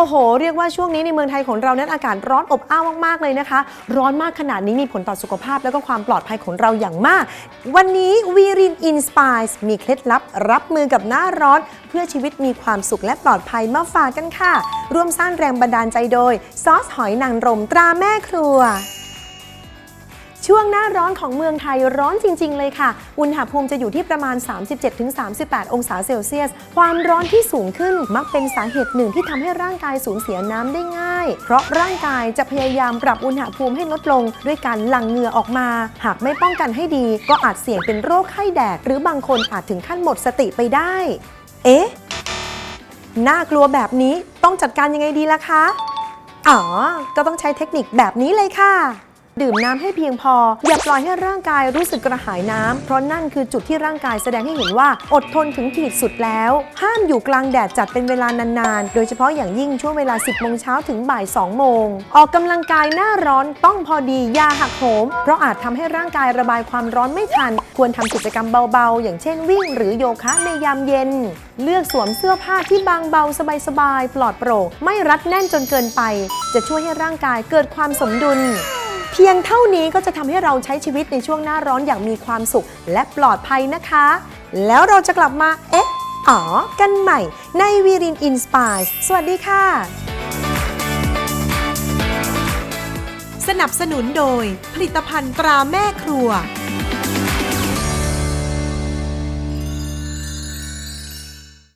อ้โห เรียกว่าช่วงนี้ในเมืองไทยของเรานั้นอากาศร้อนอบอ้าวมากๆเลยนะคะ ร้อนมากขนาดนี้มีผลต่อสุขภาพแล้วก็ความปลอดภัยของเราอย่างมาก วันนี้วีรินอินสปายมีเคล็ดลับ รับมือกับหน้าร้อน เพื่อชีวิตมีความสุขและปลอดภัยมาฝากกันค่ะ ร่วมสร้างแรงบันดาลใจโดย ซอสหอยนางรมตราแม่ครัว ช่วงหน้าร้อนของเมืองไทยร้อนจริง ๆ เลยค่ะ อุณหภูมิจะอยู่ที่ประมาณ 37-38 องศาเซลเซียส ความร้อนที่สูงขึ้นมักเป็นสาเหตุหนึ่งที่ทำให้ร่างกายสูญเสียน้ำได้ง่าย เพราะร่างกายจะพยายามปรับอุณหภูมิให้ลดลง ด้วยการหลั่งเหงื่อออกมา หากไม่ป้องกันให้ดี ก็อาจเสี่ยงเป็นโรคไข้แดด หรือบางคนอาจถึงขั้นหมดสติไปได้ เอ๊ะ น่ากลัวแบบนี้ต้องจัดการยังไงดีล่ะคะ อ๋อ ก็ต้องใช้เทคนิคแบบนี้เลยค่ะ ดื่มน้ำให้เพียงพอ อย่าปล่อยให้ร่างกายรู้สึกกระหายน้ำเพราะนั่นคือจุดที่ร่างกายแสดงให้เห็นว่าอดทนถึงขีดสุดแล้ว ห้ามอยู่กลางแดดจัดเป็นเวลานานๆ โดยเฉพาะอย่างยิ่งช่วงเวลา 10โมงเช้าถึงบ่าย2โมง ออกกำลังกายหน้าร้อนต้องพอดีอย่าหักโหม เพราะอาจทำให้ร่างกายระบายความร้อนไม่ทัน ควรทำกิจกรรมเบาๆ อย่างเช่นวิ่ง หรือโยคะในยามเย็น เลือกสวมเสื้อผ้าที่บางเบาสบายๆปลอดโปร่งไม่รัดแน่นจนเกินไป จะช่วยให้ร่างกายเกิดความสมดุล เพียงเท่านี้ก็จะทำให้เราใช้ชีวิตในช่วงหน้าร้อนอย่างมีความสุขและปลอดภัยนะคะ แล้วเราจะกลับมาเอ๊ะอ๋อกันใหม่ในวีรินอินสปายสวัสดีค่ะ สนับสนุนโดยผลิตภัณฑ์ตราแม่ครัว